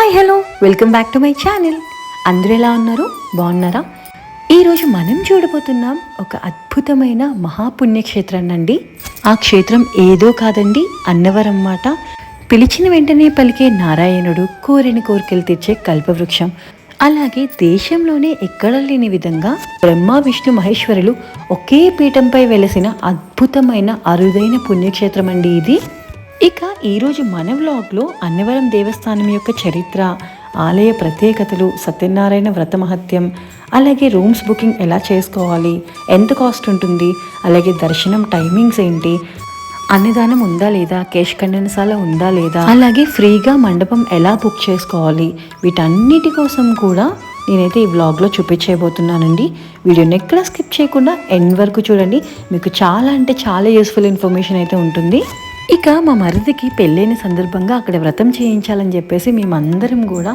Hi hello welcome back to my channel అందరూ ఎలా ఉన్నారు? బాగున్నారా? ఈరోజు మనం చూడబోతున్నాం ఒక అద్భుతమైన మహాపుణ్యక్షేత్రం అండి. ఆ క్షేత్రం ఏదో కాదండి అన్నవరం మాట పిలిచిన వెంటనే పలికే నారాయణుడు కోరిన కోరికలు తెచ్చే కల్పవృక్షం. అలాగే దేశంలోనే ఎక్కడ లేని విధంగా బ్రహ్మ విష్ణు మహేశ్వరులు ఒకే పీఠంపై వెలసిన అద్భుతమైన అరుదైన పుణ్యక్షేత్రం అండి ఇది. ఇక ఈరోజు మన వ్లాగ్లో అన్నవరం దేవస్థానం యొక్క చరిత్ర ఆలయ ప్రత్యేకతలు సత్యనారాయణ వ్రత మహత్యం అలాగే రూమ్స్ బుకింగ్ ఎలా చేసుకోవాలి ఎంత కాస్ట్ ఉంటుంది అలాగే దర్శనం టైమింగ్స్ ఏంటి అన్నదానం ఉందా లేదా కేశ్ ఖండనశాల ఉందా లేదా అలాగే ఫ్రీగా మండపం ఎలా బుక్ చేసుకోవాలి వీటన్నిటి కోసం కూడా నేనైతే ఈ వ్లాగ్లో చూపించేయబోతున్నానండి వీడియోని ఎక్కడ స్కిప్ చేయకుండా ఎండ్ వరకు చూడండి. మీకు చాలా అంటే చాలా యూస్ఫుల్ ఇన్ఫర్మేషన్ అయితే ఉంటుంది. ఇక మా మరిదికి పెళ్ళైన సందర్భంగా అక్కడ వ్రతం చేయించాలని చెప్పేసి మేమందరం కూడా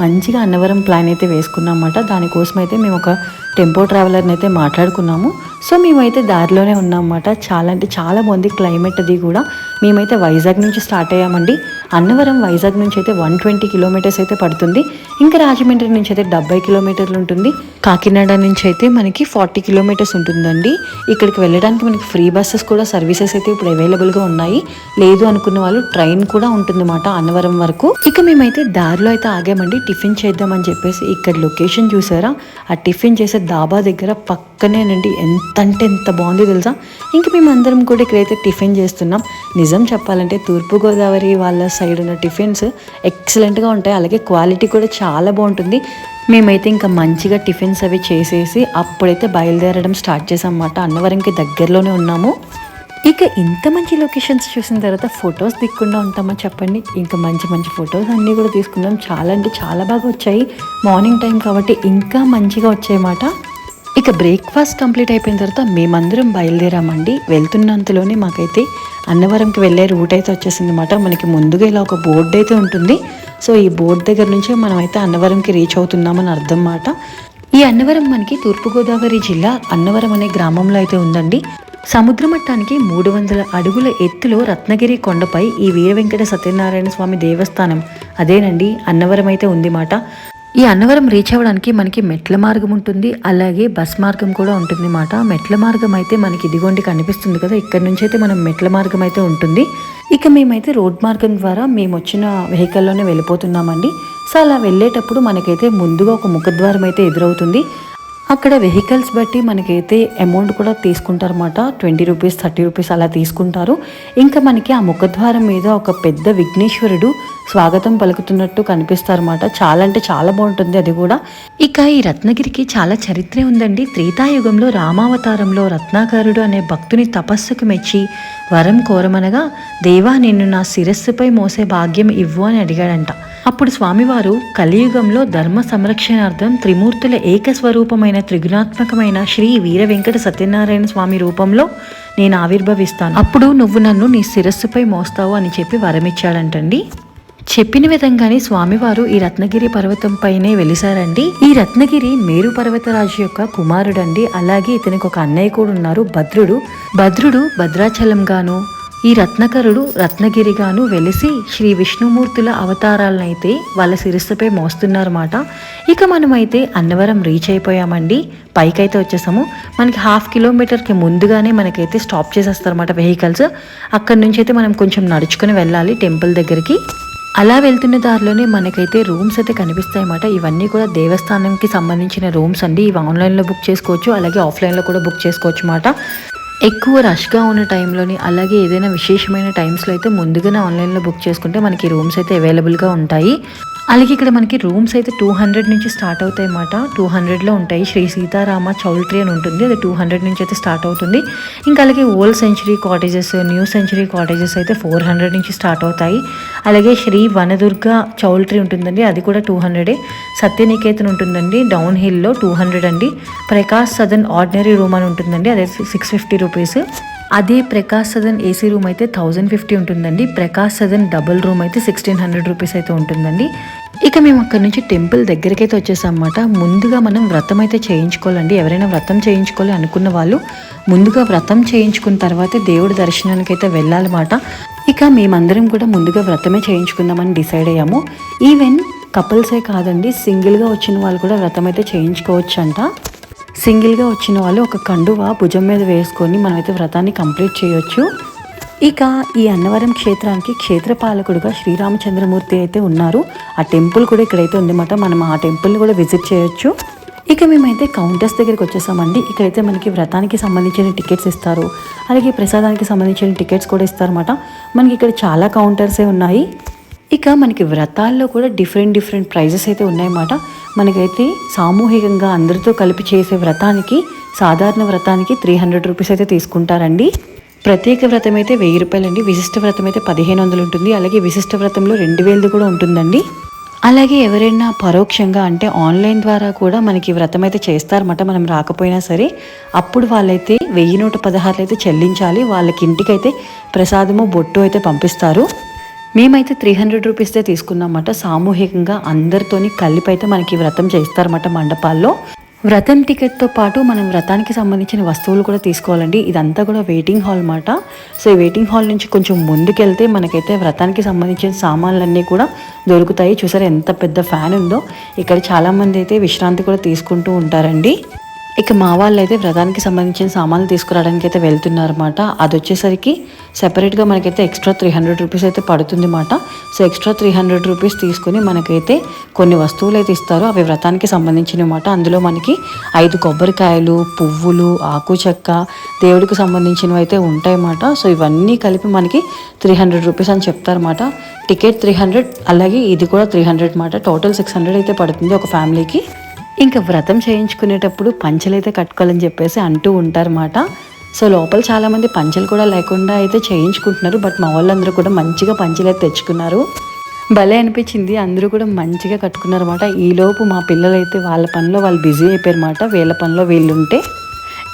మంచిగా అన్నవరం ప్లాన్ అయితే వేసుకున్నామన్నమాట. దానికోసం అయితే మేము ఒక టెంపో ట్రావెలర్ని అయితే మాట్లాడుకున్నాము. సో మేమైతే దారిలోనే ఉన్నామన్నమాట. చాలా అంటే చాలా బాగుంది క్లైమేట్ అది కూడా. మేమైతే వైజాగ్ నుంచి స్టార్ట్ అయ్యామండి. అన్నవరం వైజాగ్ నుంచి అయితే వన్ ట్వంటీ కిలోమీటర్స్ అయితే పడుతుంది. ఇంకా రాజమండ్రి నుంచి అయితే డెబ్బై కిలోమీటర్లు ఉంటుంది. కాకినాడ నుంచి అయితే మనకి ఫార్టీ కిలోమీటర్స్ ఉంటుందండి. ఇక్కడికి వెళ్ళడానికి మనకి ఫ్రీ బస్సెస్ కూడా సర్వీసెస్ అయితే ఇప్పుడు అవైలబుల్గా ఉన్నాయి. లేదు అనుకున్న వాళ్ళు ట్రైన్ కూడా ఉంటుందన్నమాట అన్నవరం వరకు. ఇక మేమైతే దారిలో అయితే ఆగామండి. టిఫిన్ చేద్దామని చెప్పేసి ఇక్కడ లొకేషన్ చూసారా? ఆ టిఫిన్ చేసే దాబా దగ్గర పక్కనేనండి. ఎంత అంటే ఎంత బాగుంది తెలుసా? ఇంక మేము అందరం కూడా ఇక్కడైతే టిఫిన్ చేస్తున్నాం. నిజం చెప్పాలంటే తూర్పుగోదావరి వాళ్ళ సైడ్ ఉన్న టిఫిన్స్ ఎక్సలెంట్గా ఉంటాయి. అలాగే క్వాలిటీ కూడా చాలా బాగుంటుంది. మేమైతే ఇంకా మంచిగా టిఫిన్స్ అవి చేసేసి అప్పుడైతే బయలుదేరడం స్టార్ట్ చేసామన్నమాట. అన్నవరంకి దగ్గరలోనే ఉన్నాము. ఇక ఇంత మంచి లొకేషన్స్ చూసిన తర్వాత ఫొటోస్ దిక్కుండా ఉంటామా చెప్పండి? ఇంకా మంచి మంచి ఫొటోస్ అన్నీ కూడా తీసుకున్నాం చాలా అంటే చాలా బాగా వచ్చాయి. మార్నింగ్ టైం కాబట్టి ఇంకా మంచిగా వచ్చాయన్నమాట. ఇక బ్రేక్ఫాస్ట్ కంప్లీట్ అయిపోయిన తర్వాత మేమందరం బయలుదేరామండి. వెళ్తున్నంతలోనే మాకైతే అన్నవరంకి వెళ్ళే రూట్ అయితే వచ్చేసింది అనమాట మనకి ముందుగా ఇలా ఒక బోర్డు అయితే ఉంటుంది. సో ఈ బోర్డు దగ్గర నుంచే మనం అయితే అన్నవరంకి రీచ్ అవుతున్నామని అర్థం మాట ఈ అన్నవరం మనకి తూర్పుగోదావరి జిల్లా అన్నవరం అనే గ్రామంలో అయితే ఉందండి. సముద్ర మట్టానికి మూడు వందల అడుగుల ఎత్తులో రత్నగిరి కొండపై ఈ వీర వెంకట సత్యనారాయణ స్వామి దేవస్థానం. అదేనండి అన్నవరం అయితే ఉంది మాట ఈ అన్నవరం రీచ్ అవ్వడానికి మనకి మెట్ల మార్గం ఉంటుంది. అలాగే బస్ మార్గం కూడా ఉంటుంది అన్నమాట మెట్ల మార్గం అయితే మనకి ఇదిగోండి కనిపిస్తుంది కదా. ఇక్కడ నుంచి అయితే మనం మెట్ల మార్గం అయితే ఉంటుంది. ఇక మేమైతే రోడ్ మార్గం ద్వారా మేము వచ్చిన వెహికల్లోనే వెళ్ళిపోతున్నామండి. సో అలా వెళ్ళేటప్పుడు మనకైతే ముందుగా ఒక ముఖద్వారం అయితే ఎదురవుతుంది. అక్కడ వెహికల్స్ బట్టి మనకైతే అమౌంట్ కూడా తీసుకుంటారన్నమాట. ట్వంటీ రూపీస్ థర్టీ రూపీస్ అలా తీసుకుంటారు. ఇంకా మనకి ఆ ముఖద్వారం మీద ఒక పెద్ద విఘ్నేశ్వరుడు స్వాగతం పలుకుతున్నట్టు కనిపిస్తారన్నమాట. చాలా అంటే చాలా బాగుంటుంది అది కూడా. ఇక ఈ రత్నగిరికి చాలా చరిత్రే ఉందండి. త్రేతాయుగంలో రామావతారంలో రత్నాకరుడు అనే భక్తుని తపస్సుకు మెచ్చి వరం కోరమనగా దేవా నిన్ను నా శిరస్సుపై మోసే భాగ్యం ఇవ్వు అని అడిగాడంట. అప్పుడు స్వామివారు కలియుగంలో ధర్మ సంరక్షణార్థం త్రిమూర్తుల ఏకస్వరూపమైన త్రిగుణాత్మకమైన శ్రీ వీర వెంకట సత్యనారాయణ స్వామి రూపంలో నేను ఆవిర్భవిస్తాను. అప్పుడు నువ్వు నన్ను నీ శిరస్సుపై మోస్తావు అని చెప్పి వరమిచ్చాడంటండి. చెప్పిన విధంగానే స్వామివారు ఈ రత్నగిరి పర్వతం పైనే వెలిసారండి. ఈ రత్నగిరి మేరు పర్వతరాజు యొక్క కుమారుడండి. అలాగే ఇతనికి ఒక అన్నయ్య కూడా ఉన్నారు. భద్రుడు భద్రుడు భద్రాచలం గాను ఈ రత్నకరుడు రత్నగిరిగాను వెలిసి శ్రీ విష్ణుమూర్తుల అవతారాలనైతే వాళ్ళ శిరస్సుపై మోస్తున్నారన్నమాట. ఇక మనమైతే అన్నవరం రీచ్ అయిపోయామండి. పైకైతే వచ్చేసాము. మనకి హాఫ్ కిలోమీటర్కి ముందుగానే మనకైతే స్టాప్ చేసేస్తారన్నమాట వెహికల్స్ అక్కడి నుంచి అయితే మనం కొంచెం నడుచుకుని వెళ్ళాలి టెంపుల్ దగ్గరికి. అలా వెళ్తున్న దారిలోనే మనకైతే రూమ్స్ అయితే కనిపిస్తాయి అన్నమాట ఇవన్నీ కూడా దేవస్థానంకి సంబంధించిన రూమ్స్ అండి. ఇవి ఆన్లైన్లో బుక్ చేసుకోవచ్చు. అలాగే ఆఫ్లైన్లో కూడా బుక్ చేసుకోవచ్చు అన్నమాట ఎక్కువ రష్గా ఉన్న టైంలోని అలాగే ఏదైనా విశేషమైన టైమ్స్లో అయితే ముందుగానే ఆన్లైన్లో బుక్ చేసుకుంటే మనకి రూమ్స్ అయితే అవైలబుల్గా ఉంటాయి. అలాగే ఇక్కడ మనకి రూమ్స్ అయితే టూ హండ్రెడ్ నుంచి స్టార్ట్ అవుతాయి అన్నమాట టూ హండ్రెడ్లో ఉంటాయి. శ్రీ సీతారామ చౌల్ట్రీ అని ఉంటుంది. అది టూ హండ్రెడ్ నుంచి అయితే స్టార్ట్ అవుతుంది. ఇంకా అలాగే old century cottages new century cottages అయితే ఫోర్ హండ్రెడ్ నుంచి స్టార్ట్ అవుతాయి. అలాగే శ్రీ వనదుర్గ చౌల్ట్రీ ఉంటుందండి. అది కూడా టూ హండ్రెడే. సత్యనికేతన్ ఉంటుందండి. డౌన్ హిల్లో టూ హండ్రెడ్ అండి. ప్రకాష్ సదన్ ఆర్డినరీ రూమ్ అని ఉంటుందండి. అదే సిక్స్ ఫిఫ్టీ రూపీస్ అదే ప్రకాష్ సదన్ ఏసీ రూమ్ అయితే థౌజండ్ ఫిఫ్టీ ఉంటుందండి. ప్రకాష్ సదన్ డబుల్ రూమ్ అయితే సిక్స్టీన్ హండ్రెడ్ రూపీస్ అయితే ఉంటుందండి. ఇక మేము అక్కడ నుంచి టెంపుల్ దగ్గరికి అయితే వచ్చేసాం ముందుగా మనం వ్రతం అయితే చేయించుకోవాలండి. ఎవరైనా వ్రతం చేయించుకోవాలి అనుకున్న వాళ్ళు ముందుగా వ్రతం చేయించుకున్న తర్వాతే దేవుడి దర్శనానికి అయితే వెళ్ళాలన్నమాట. ఇక మేమందరం కూడా ముందుగా వ్రతమే చేయించుకుందామని డిసైడ్ అయ్యాము. ఈవెన్ కపుల్సే కాదండి సింగిల్గా వచ్చిన వాళ్ళు కూడా వ్రతం అయితే చేయించుకోవచ్చు అంట సింగిల్గా వచ్చిన వాళ్ళు ఒక కండువ భుజం మీద వేసుకొని మనమైతే వ్రతాన్ని కంప్లీట్ చేయొచ్చు. ఇక ఈ అన్నవరం క్షేత్రానికి క్షేత్రపాలకుడుగా శ్రీరామచంద్రమూర్తి అయితే ఉన్నారు. ఆ టెంపుల్ కూడా ఇక్కడైతే ఉందన్నమాట. మనం ఆ టెంపుల్ని కూడా విజిట్ చేయొచ్చు. ఇక మేమైతే కౌంటర్స్ దగ్గరికి వచ్చేసామండి. ఇక్కడైతే మనకి వ్రతానికి సంబంధించిన టికెట్స్ ఇస్తారు. అలాగే ప్రసాదానికి సంబంధించిన టికెట్స్ కూడా ఇస్తారన్నమాట. మనకి ఇక్కడ చాలా కౌంటర్సే ఉన్నాయి. ఇక మనకి వ్రతాల్లో కూడా డిఫరెంట్ డిఫరెంట్ ప్రైజెస్ అయితే ఉన్నాయన్నమాట. మనకైతే సామూహికంగా అందరితో కలిపి చేసే వ్రతానికి సాధారణ వ్రతానికి త్రీ హండ్రెడ్ రూపీస్ అయితే తీసుకుంటారండి. ప్రత్యేక వ్రతం అయితే వెయ్యి రూపాయలండి. విశిష్ట వ్రతం అయితే పదిహేను వందలు ఉంటుంది. అలాగే విశిష్ట వ్రతంలో రెండు వేలది కూడా ఉంటుందండి. అలాగే ఎవరైనా పరోక్షంగా అంటే ఆన్లైన్ ద్వారా కూడా మనకి వ్రతం అయితే చేస్తారన్నమాట. మనం రాకపోయినా సరే అప్పుడు వాళ్ళైతే వెయ్యి నూట పదహారులు అయితే చెల్లించాలి. వాళ్ళకి ఇంటికైతే ప్రసాదము బొట్టు అయితే పంపిస్తారు. మేమైతే త్రీ హండ్రెడ్ రూపీస్దే తీసుకున్నామట. సామూహికంగా అందరితోని కలిపైతే అయితే మనకి వ్రతం చేస్తారన్నమాట మండపాల్లో. వ్రతం టికెట్తో పాటు మనం వ్రతానికి సంబంధించిన వస్తువులు కూడా తీసుకోవాలండి. ఇదంతా కూడా వెయిటింగ్ హాల్ మాట సో ఈ వెయిటింగ్ హాల్ నుంచి కొంచెం ముందుకెళ్తే మనకైతే వ్రతానికి సంబంధించిన సామాన్లన్నీ కూడా దొరుకుతాయి. చూసారా ఎంత పెద్ద ఫ్యాన్ ఉందో. ఇక్కడ చాలామంది అయితే విశ్రాంతి కూడా తీసుకుంటూ ఉంటారండి. ఇక మా వాళ్ళు అయితే వ్రతానికి సంబంధించిన సామాన్లు తీసుకురావడానికి అయితే వెళ్తున్నారన్నమాట. అది వచ్చేసరికి సెపరేట్గా మనకైతే ఎక్స్ట్రా త్రీ హండ్రెడ్ రూపీస్ అయితే పడుతుంది అన్నమాట so extra three hundred rupees తీసుకుని మనకైతే కొన్ని వస్తువులు అయితే ఇస్తారు. అవి వ్రతానికి సంబంధించినవి అన్నమాట అందులో మనకి ఐదు కొబ్బరికాయలు పువ్వులు ఆకు చెక్క దేవుడికి సంబంధించినవి అయితే ఉంటాయన్నమాట. సో ఇవన్నీ కలిపి మనకి త్రీ హండ్రెడ్ రూపీస్ అని చెప్తారన్నమాట. టికెట్ త్రీ హండ్రెడ్ అలాగే ఇది కూడా త్రీ హండ్రెడ్ అన్నమాట. టోటల్ సిక్స్ హండ్రెడ్ అయితే పడుతుంది ఒక ఫ్యామిలీకి ఇంకా వ్రతం చేయించుకునేటప్పుడు పంచలైతే కట్టుకోవాలని చెప్పేసి అంటూ ఉంటారన్నమాట. సో లోపల చాలామంది పంచలు కూడా లేకుండా అయితే చేయించుకుంటున్నారు. బట్ మా వాళ్ళందరూ కూడా మంచిగా పంచలు అయితే తెచ్చుకున్నారు. భలే అనిపించింది. అందరూ కూడా మంచిగా కట్టుకున్నారన్నమాట. ఈలోపు మా పిల్లలైతే వాళ్ళ పనిలో వాళ్ళు బిజీ అయిపోయారన్నమాట. వీళ్ళ పనిలో వీళ్ళు ఉంటే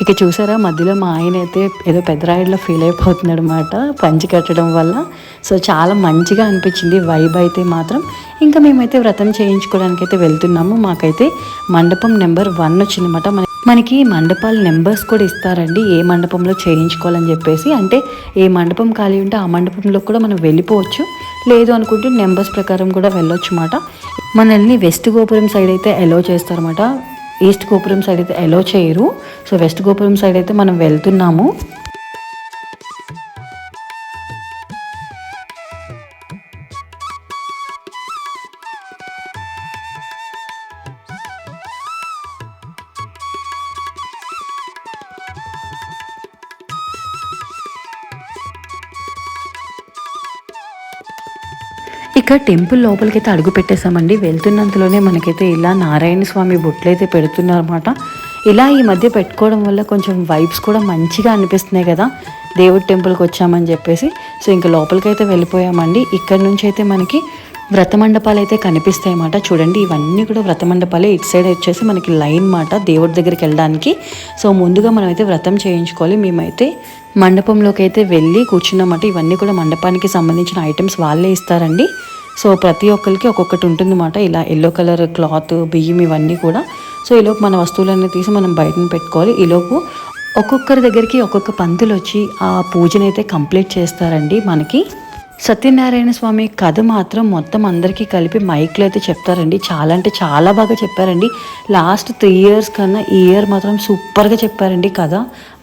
ఇక చూసారా మధ్యలో మా ఆయన అయితే ఏదో పెద్ద రాయుడులో ఫీల్ అయిపోతున్నాడు అనమాట పంచి కట్టడం వల్ల. సో చాలా మంచిగా అనిపించింది వైబ్ అయితే మాత్రం. ఇంకా మేమైతే వ్రతం చేయించుకోవడానికి అయితే వెళ్తున్నాము. మాకైతే మండపం నెంబర్ వన్ వచ్చిందన్నమాట. మన మనకి మండపాల నెంబర్స్ కూడా ఇస్తారండి ఏ మండపంలో చేయించుకోవాలని చెప్పేసి. అంటే ఏ మండపం ఖాళీ ఉంటే ఆ మండపంలో కూడా మనం వెళ్ళిపోవచ్చు. లేదు అనుకుంటే నెంబర్స్ ప్రకారం కూడా వెళ్ళొచ్చు అన్నమాట. మనల్ని వెస్ట్ గోపురం సైడ్ అయితే అలో చేస్తారన్నమాట. ఈస్ట్ గోపురం సైడ్ అయితే అలో చేయరు. సో వెస్ట్ గోపురం సైడ్ అయితే మనం వెళ్తున్నాము. ఇంకా టెంపుల్ లోపలికైతే అడుగు పెట్టేశామండి. వెళ్తున్నంతలోనే మనకైతే ఇలా నారాయణ స్వామి బొట్లు అయితే పెడుతున్నారన్నమాట. ఇలా ఈ మధ్య పెట్టుకోవడం వల్ల కొంచెం వైబ్స్ కూడా మంచిగా అనిపిస్తున్నాయి కదా. దేవుడి టెంపుల్కి వచ్చామని చెప్పేసి. సో ఇంకా లోపలికైతే వెళ్ళిపోయామండి. ఇక్కడ నుంచి అయితే మనకి వ్రత మండపాలు అయితే కనిపిస్తాయి అన్నమాట చూడండి ఇవన్నీ కూడా వ్రత మండపాలే ఇటు సైడ్ వచ్చేసి మనకి లైన్ మాట దేవుడి దగ్గరికి వెళ్ళడానికి. సో ముందుగా మనం అయితే వ్రతం చేయించుకోవాలి. మేమైతే మండపంలోకి అయితే వెళ్ళి కూర్చున్నామట. ఇవన్నీ కూడా మండపానికి సంబంధించిన ఐటమ్స్ వాళ్ళే ఇస్తారండి. సో ప్రతి ఒక్కరికి ఒక్కొక్కటి ఉంటుందన్నమాట. ఇలా ఎల్లో కలర్ క్లాత్ బియ్యం ఇవన్నీ కూడా. సో ఈలోపు మన వస్తువులన్నీ తీసి మనం బయటను పెట్టుకోవాలి. ఈలోపు ఒక్కొక్కరి దగ్గరికి ఒక్కొక్క పంతులు వచ్చి ఆ పూజనైతే కంప్లీట్ చేస్తారండి మనకి. సత్యనారాయణ స్వామి కథ మాత్రం మొత్తం అందరికీ కలిపి మైక్లో అయితే చెప్తారండి. చాలా అంటే చాలా బాగా చెప్పారండి. లాస్ట్ త్రీ ఇయర్స్ కన్నా ఈ ఇయర్ మాత్రం సూపర్గా చెప్పారండి కథ.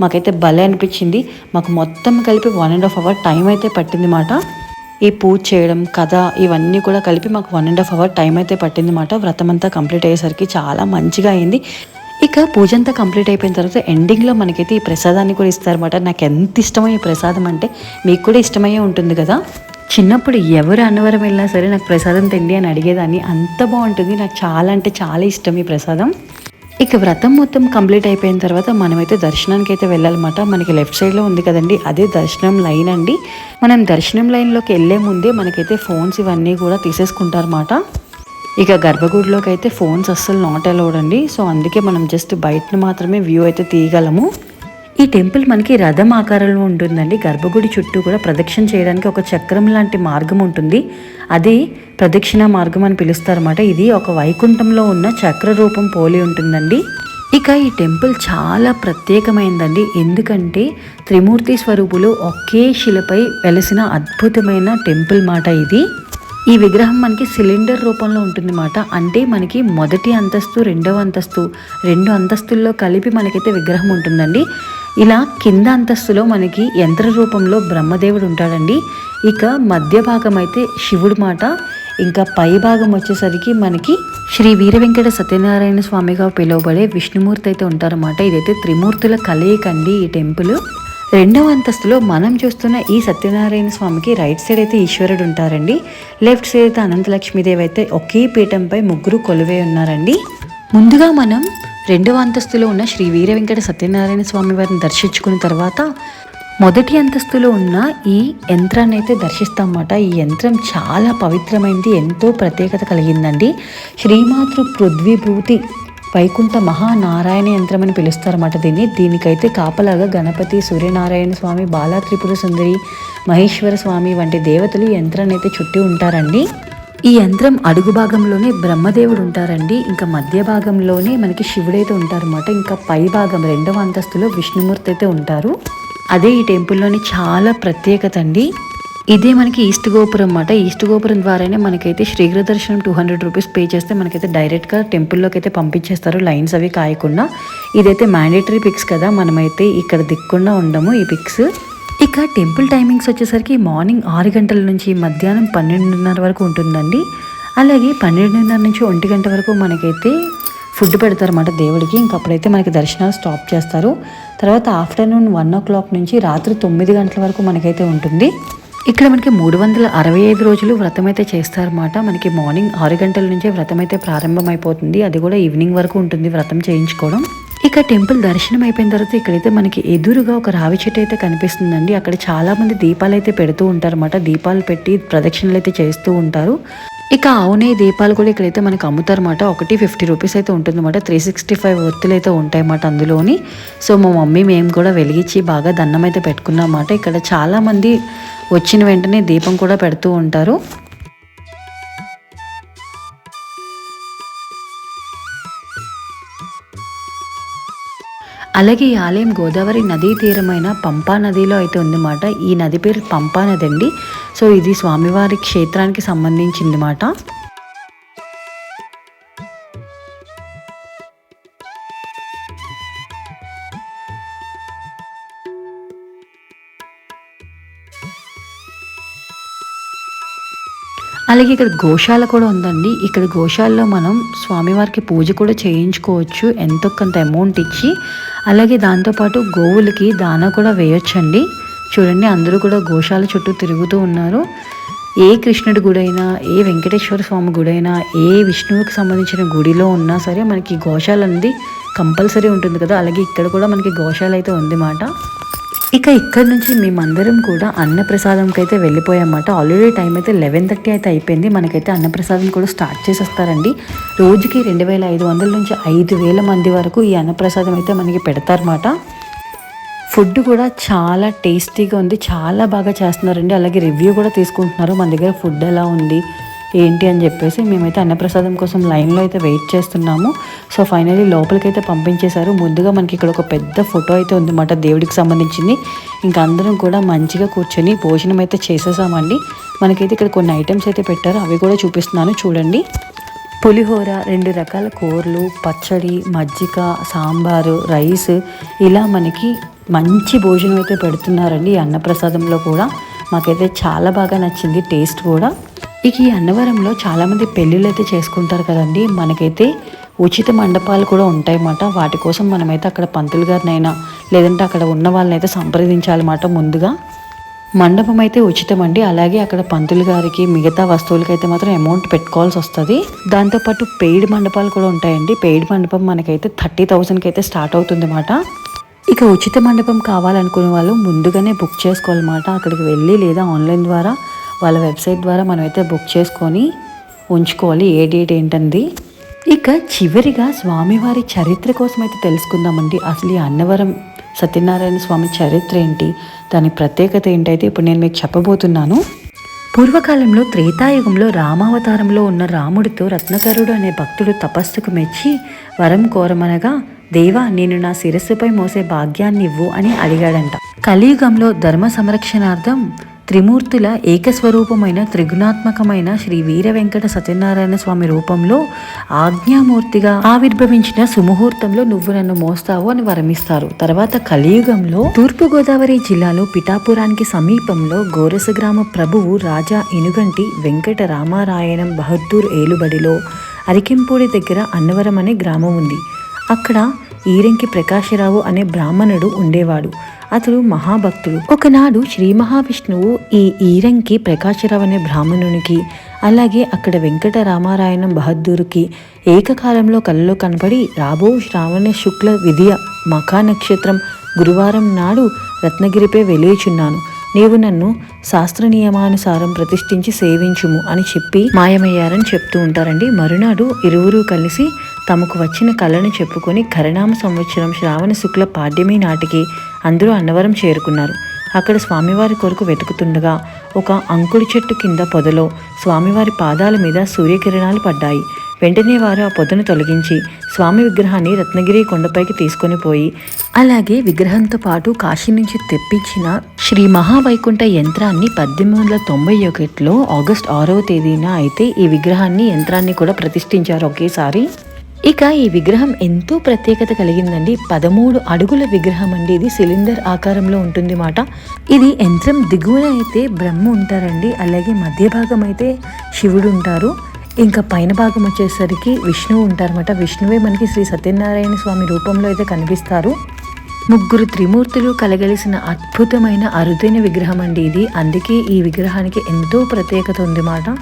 మాకైతే భలే అనిపించింది. మాకు మొత్తం కలిపి one and half hour time అయితే పట్టింది మాట. ఈ పూజ చేయడం కథ ఇవన్నీ కూడా కలిపి మాకు one and half hour time అయితే పట్టింది అనమాట వ్రతం అంతా కంప్లీట్ అయ్యేసరికి చాలా మంచిగా అయింది. ఇక పూజ అంతా కంప్లీట్ అయిపోయిన తర్వాత ఎండింగ్లో మనకైతే ఈ ప్రసాదాన్ని కూడా ఇస్తారన్నమాట నాకు ఎంత ఇష్టమో ఈ ప్రసాదం అంటే మీకు కూడా ఇష్టమయ్యే ఉంటుంది కదా. చిన్నప్పుడు ఎవరు అన్నవరం వెళ్ళినా సరే నాకు ప్రసాదం తిండి అని అడిగేదాన్ని. అంత బాగుంటుంది. నాకు చాలా అంటే చాలా ఇష్టం ఈ ప్రసాదం. ఇక వ్రతం మొత్తం కంప్లీట్ అయిపోయిన తర్వాత మనమైతే దర్శనానికి అయితే వెళ్ళాలన్నమాట. మనకి లెఫ్ట్ సైడ్లో ఉంది కదండి అదే దర్శనం లైన్ అండి. మనం దర్శనం లైన్లోకి వెళ్ళే ముందే మనకైతే ఫోన్స్ ఇవన్నీ కూడా తీసేసుకుంటారన్నమాట. ఇక గర్భగుడిలోకి అయితే ఫోన్స్ అస్సలు నాట్ అలౌడ్ అండి. సో అందుకే మనం జస్ట్ బయటను మాత్రమే వ్యూ అయితే తీయగలము. ఈ టెంపుల్ మనకి రథం ఆకారంలో ఉంటుందండి. గర్భగుడి చుట్టూ కూడా ప్రదక్షిణ చేయడానికి ఒక చక్రం లాంటి మార్గం ఉంటుంది. అది ప్రదక్షిణ మార్గం అని పిలుస్తారన్నమాట. ఇది ఒక వైకుంఠంలో ఉన్న చక్ర రూపం పోలి ఉంటుందండి. ఇక ఈ టెంపుల్ చాలా ప్రత్యేకమైందండి. ఎందుకంటే త్రిమూర్తి స్వరూపులు ఒకే శిలపై వెలసిన అద్భుతమైన టెంపుల్ మాట ఇది. ఈ విగ్రహం మనకి సిలిండర్ రూపంలో ఉంటుందన్నమాట అంటే మనకి మొదటి అంతస్తు రెండవ అంతస్తు రెండు అంతస్తుల్లో కలిపి మనకైతే విగ్రహం ఉంటుందండి. ఇలా కింద అంతస్తులో మనకి యంత్ర రూపంలో బ్రహ్మదేవుడు ఉంటాడండి. ఇక మధ్య భాగం అయితే శివుడు మాట ఇంకా పై భాగం వచ్చేసరికి మనకి శ్రీ వీర వెంకట సత్యనారాయణ స్వామిగా పిలువబడే విష్ణుమూర్తి అయితే ఉంటారన్నమాట. ఇదైతే త్రిమూర్తుల కలయికండి ఈ టెంపుల్. రెండవ అంతస్తులో మనం చూస్తున్న ఈ సత్యనారాయణ స్వామికి రైట్ సైడ్ అయితే ఈశ్వరుడు ఉంటారండి. లెఫ్ట్ సైడ్ అయితే అనంతలక్ష్మీదేవి అయితే ఒకే పీఠంపై ముగ్గురు కొలువై ఉన్నారండి. ముందుగా మనం రెండవ అంతస్తులో ఉన్న శ్రీ వీర వెంకట సత్యనారాయణ స్వామి వారిని దర్శించుకున్న తర్వాత మొదటి అంతస్తులో ఉన్న ఈ యంత్రాన్ని అయితే దర్శిస్తామన్నమాట. ఈ యంత్రం చాలా పవిత్రమైనది ఎంతో ప్రత్యేకత కలిగిందండి. శ్రీమాతృ పృథ్వీభూతి వైకుంఠ మహానారాయణ యంత్రం అని పిలుస్తారన్నమాట దీన్ని. దీనికైతే కాపలాగా గణపతి సూర్యనారాయణ స్వామి బాలా త్రిపుర సుందరి మహేశ్వర స్వామి వంటి దేవతలు ఈ యంత్రాన్ని అయితే చుట్టి ఉంటారండి. ఈ యంత్రం అడుగు భాగంలోనే బ్రహ్మదేవుడు ఉంటారండి. ఇంకా మధ్య భాగంలోనే మనకి శివుడైతే ఉంటారన్నమాట. ఇంకా పై భాగం రెండవ అంతస్తులో విష్ణుమూర్తి అయితే ఉంటారు. అదే ఈ టెంపుల్లోని చాలా ప్రత్యేకత అండి. ఇదే మనకి ఈస్ట్ గోపురం అన్నమాట. ఈస్ట్ గోపురం ద్వారానే మనకైతే శ్రీగ్ర దర్శనం టూ హండ్రెడ్ రూపీస్ పే చేస్తే మనకైతే డైరెక్ట్గా టెంపుల్లోకి అయితే పంపించేస్తారు లైన్స్ అవి కాయకుండా. ఇదైతే మ్యాండేటరీ పిక్స్ కదా మనమైతే ఇక్కడ దిక్కుండా ఉండము ఈ పిక్స్. ఇక టెంపుల్ టైమింగ్స్ వచ్చేసరికి మార్నింగ్ ఆరు గంటల నుంచి మధ్యాహ్నం పన్నెండున్నర వరకు ఉంటుందండి. అలాగే పన్నెండున్నర నుంచి ఒంటి గంట వరకు మనకైతే ఫుడ్ పెడతారన్నమాట దేవుడికి. ఇంక అప్పుడైతే మనకి దర్శనాలు స్టాప్ చేస్తారు. తర్వాత ఆఫ్టర్నూన్ వన్ ఓ క్లాక్ నుంచి రాత్రి తొమ్మిది గంటల వరకు మనకైతే ఉంటుంది. ఇక్కడ మనకి మూడు వందల అరవై ఐదు రోజులు వ్రతం అయితే చేస్తారన్నమాట. మనకి మార్నింగ్ ఆరు గంటల నుంచే వ్రతం అయితే ప్రారంభం అయిపోతుంది అది కూడా ఈవినింగ్ వరకు ఉంటుంది వ్రతం చేయించుకోవడం. ఇక టెంపుల్ దర్శనం అయిపోయిన తర్వాత ఇక్కడైతే మనకి ఎదురుగా ఒక రావి చెట్టు అయితే కనిపిస్తుందండి. అక్కడ చాలా మంది దీపాలు అయితే పెడుతూ ఉంటారన్నమాట. దీపాలు పెట్టి ప్రదక్షిణలు అయితే చేస్తూ ఉంటారు. ఇక అవునే దీపాలు కూడా ఇక్కడైతే మనకి అమ్ముతారన్నమాట. ఒకటి ఫిఫ్టీ రూపీస్ అయితే ఉంటుందన్నమాట. త్రీ సిక్స్టీ ఫైవ్ ఒత్తులు అయితే ఉంటాయన్నమాట అందులోని. సో మా మమ్మీ మేము కూడా వెలిగించి బాగా దండం అయితే పెట్టుకున్నామన్నమాట. ఇక్కడ చాలా మంది వచ్చిన వెంటనే దీపం కూడా పెడుతూ ఉంటారు. అలాగే ఈ ఆలయం గోదావరి నదీ తీరమైన పంపా నదిలో అయితే ఉందన్నమాట. ఈ నది పేరు పంపా నది అండి సో ఇది స్వామివారి క్షేత్రానికి సంబంధించింది అలాగే ఇక్కడ గోశాల కూడా ఉందండి. ఇక్కడ గోశాలలో మనం స్వామివారికి పూజ కూడా చేయించుకోవచ్చు. ఎంతో కొంత అమౌంట్ ఇచ్చి అలాగే దాంతోపాటు గోవులకి దానా కూడా వేయొచ్చండి. చూడండి అందరూ కూడా గోశాల చుట్టూ తిరుగుతూ ఉన్నారు. ఏ కృష్ణుడి గుడైనా ఏ వెంకటేశ్వర స్వామి గుడైనా ఏ విష్ణువుకి సంబంధించిన గుడిలో ఉన్నా సరే మనకి గోశాల అనేది కంపల్సరీ ఉంటుంది కదా. అలాగే ఇక్కడ కూడా మనకి గోశాల అయితే ఉంది మాట ఇక ఇక్కడ నుంచి మేమందరం కూడా అన్నప్రసాదంకి అయితే వెళ్ళిపోయామన్నమాట. ఆల్రెడీ టైం అయితే లెవెన్ థర్టీ అయితే అయిపోయింది. మనకైతే అన్నప్రసాదం కూడా స్టార్ట్ చేసేస్తారండి. రోజుకి రెండు వేల ఐదు వందల నుంచి ఐదు వేల మంది వరకు ఈ అన్నప్రసాదం అయితే మనకి పెడతారన్నమాట. ఫుడ్ కూడా చాలా టేస్టీగా ఉంది. చాలా బాగా చేస్తున్నారండి. అలాగే రివ్యూ కూడా తీసుకుంటున్నారు. మన దగ్గర ఫుడ్ ఎలా ఉంది? ఏంటి అని చెప్పేసి మేమైతే అన్నప్రసాదం కోసం లైన్లో అయితే వెయిట్ చేస్తున్నాము. సో ఫైనలీ లోపలికి అయితే పంపించేశారు. ముందుగా మనకి ఇక్కడ ఒక పెద్ద ఫోటో అయితే ఉందన్నమాట దేవుడికి సంబంధించింది. ఇంకా అందరం కూడా మంచిగా కూర్చొని భోజనం అయితే చేసేసామండి. మనకైతే ఇక్కడ కొన్ని ఐటమ్స్ అయితే పెట్టారు. అవి కూడా చూపిస్తున్నాను. చూడండి. పులిహోర రెండు రకాల కూరలు పచ్చడి మజ్జిగ సాంబారు రైస్. ఇలా మనకి మంచి భోజనం అయితే పెడుతున్నారండి ఈ అన్నప్రసాదంలో కూడా. మాకైతే చాలా బాగా నచ్చింది టేస్ట్ కూడా. ఇక ఈ అన్నవరంలో చాలామంది పెళ్ళిళ్ళు అయితే చేసుకుంటారు కదండి. మనకైతే ఉచిత మండపాలు కూడా ఉంటాయన్నమాట. వాటి కోసం మనమైతే అక్కడ పంతులు గారినైనా లేదంటే అక్కడ ఉన్న వాళ్ళనైతే సంప్రదించాలన్నమాట ముందుగా. మండపం అయితే ఉచితం అండి అలాగే అక్కడ పంతులు గారికి మిగతా వస్తువులకైతే మాత్రం అమౌంట్ పెట్టుకోవాల్సి వస్తుంది. దాంతోపాటు పెయిడ్ మండపాలు కూడా ఉంటాయండి. పెయిడ్ మండపం మనకైతే థర్టీ థౌసండ్కి అయితే స్టార్ట్ అవుతుంది అన్నమాట ఇక ఉచిత మండపం కావాలనుకునే వాళ్ళు ముందుగానే బుక్ చేసుకోవాలన్నమాట. అక్కడికి వెళ్ళి లేదా ఆన్లైన్ ద్వారా వాళ్ళ వెబ్సైట్ ద్వారా మనమైతే బుక్ చేసుకొని ఉంచుకోవాలి. ఏ డేట్ ఏంటంది? ఇక చివరిగా స్వామివారి చరిత్ర కోసం అయితే తెలుసుకుందామండి. అసలు ఈ అన్నవరం సత్యనారాయణ స్వామి చరిత్ర ఏంటి? దాని ప్రత్యేకత ఏంటైతే ఇప్పుడు నేను మీకు చెప్పబోతున్నాను. పూర్వకాలంలో త్రేతాయుగంలో రామావతారంలో ఉన్న రాముడితో రత్నకరుడు అనే భక్తుడు తపస్సుకు మెచ్చి వరం కోరమనగా దేవా నేను నా శిరస్సుపై మోసే భాగ్యాన్ని ఇవ్వు అని అడిగాడంట. కలియుగంలో ధర్మ సంరక్షణార్థం త్రిమూర్తుల ఏకస్వరూపమైన త్రిగుణాత్మకమైన శ్రీ వీర వెంకట సత్యనారాయణ స్వామి రూపంలో ఆజ్ఞామూర్తిగా ఆవిర్భవించిన సుముహూర్తంలో నువ్వు నన్ను మోస్తావు అని వరమిస్తారు. తర్వాత కలియుగంలో తూర్పు గోదావరి జిల్లాలో పిఠాపురానికి సమీపంలో గోరస గ్రామ ప్రభువు రాజా ఇనుగంటి వెంకట రామారాయణం బహద్దూర్ ఏలుబడిలో అరికెంపూడి దగ్గర అన్నవరం అనే గ్రామం ఉంది. అక్కడ ఈరెంకి ప్రకాశరావు అనే బ్రాహ్మణుడు ఉండేవాడు. అతడు మహాభక్తుడు. ఒకనాడు శ్రీ మహావిష్ణువు ఈ ఈరంకి ప్రకాశరావు అనే బ్రాహ్మణునికి అలాగే అక్కడ వెంకట రామారాయణం బహద్దూరుకి ఏకకాలంలో కలలో కనపడి రాబో శ్రావణ శుక్ల విధియ మఖా నక్షత్రం గురువారం నాడు రత్నగిరిపై వెలియుచున్నాను. నీవు నన్ను శాస్త్ర నియమానుసారం ప్రతిష్ఠించి సేవించుము అని చెప్పి మాయమయ్యారని చెప్తూ ఉంటారండి. మరునాడు ఇరువురు కలిసి తమకు వచ్చిన కళను చెప్పుకొని కరణామ సంవత్సరం శ్రావణ శుక్ల పాడ్యమి నాటికి అందరూ అన్నవరం చేరుకున్నారు. అక్కడ స్వామివారి కొరకు వెతుకుతుండగా ఒక అంకుడి చెట్టు కింద పొదలో స్వామివారి పాదాల మీద సూర్యకిరణాలు పడ్డాయి. వెంటనే వారు ఆ పొదను తొలగించి స్వామి విగ్రహాన్ని రత్నగిరి కొండపైకి తీసుకొని పోయి అలాగే విగ్రహంతో పాటు కాశీ నుంచి తెప్పించిన శ్రీ మహావైకుంఠ యంత్రాన్ని పద్దెనిమిది వందల తొంభై ఒకటిలో ఆగస్ట్ ఆరవ తేదీన అయితే ఈ విగ్రహాన్ని యంత్రాన్ని కూడా ప్రతిష్ఠించారు ఒకేసారి. ఇక ఈ విగ్రహం ఎంతో ప్రత్యేకత కలిగిందండి. పదమూడు అడుగుల విగ్రహం అండి ఇది. సిలిండర్ ఆకారంలో ఉంటుంది మాట. ఇది యంత్రం దిగువన అయితే బ్రహ్మ ఉంటారండి. అలాగే మధ్య భాగం అయితే శివుడు ఉంటారు. ఇంకా పైన భాగం వచ్చేసరికి విష్ణువు ఉంటారన్నమాట విష్ణువే మనకి శ్రీ సత్యనారాయణ స్వామి రూపంలో అయితే కనిపిస్తారు. ముగ్గురు త్రిమూర్తులు కలగలిసిన అద్భుతమైన అరుదైన విగ్రహం అండి ఇది. అందుకే ఈ విగ్రహానికి ఎంతో ప్రత్యేకత ఉంది మాట.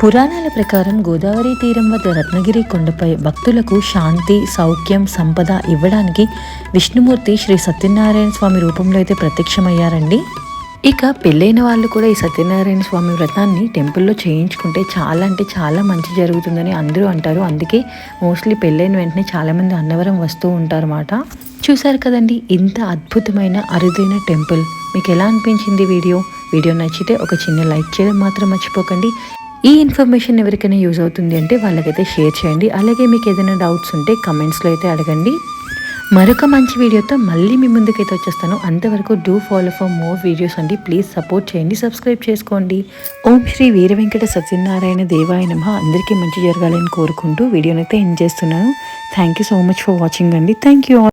పురాణాల ప్రకారం గోదావరి తీరం వద్ద రత్నగిరి కొండపై భక్తులకు శాంతి సౌఖ్యం సంపద ఇవ్వడానికి విష్ణుమూర్తి శ్రీ సత్యనారాయణ స్వామి రూపంలో అయితే ప్రత్యక్షమయ్యారండి. ఇక పెళ్ళైన వాళ్ళు కూడా ఈ సత్యనారాయణ స్వామి వ్రతాన్ని టెంపుల్లో చేయించుకుంటే చాలా అంటే చాలా మంచి జరుగుతుందని అందరూ అంటారు. అందుకే మోస్ట్లీ పెళ్ళైన వెంటనే చాలామంది అన్నవరం వస్తూ ఉంటారన్నమాట. చూసారు కదండి ఇంత అద్భుతమైన అరుదైన టెంపుల్. మీకు ఎలా అనిపించింది వీడియో? వీడియో నచ్చితే ఒక చిన్న లైక్ చేయడం మాత్రం మర్చిపోకండి. ఈ ఇన్ఫర్మేషన్ ఎవరికైనా యూజ్ అవుతుంది అంటే వాళ్ళకైతే షేర్ చేయండి. అలాగే మీకు ఏదైనా డౌట్స్ ఉంటే కమెంట్స్లో అయితే అడగండి. మరొక మంచి వీడియోతో మళ్ళీ మీ ముందుకైతే వచ్చేస్తాను. అంతవరకు do follow for more videos అండి. ప్లీజ్ సపోర్ట్ చేయండి సబ్స్క్రైబ్ చేసుకోండి. ఓం శ్రీ వీర వెంకట సత్యనారాయణ దేవాయ నమ. అందరికీ మంచి జరగాలని కోరుకుంటూ వీడియోనైతే ఎండ్ చేస్తున్నాను. Thank you so much for watching అండి. Thank you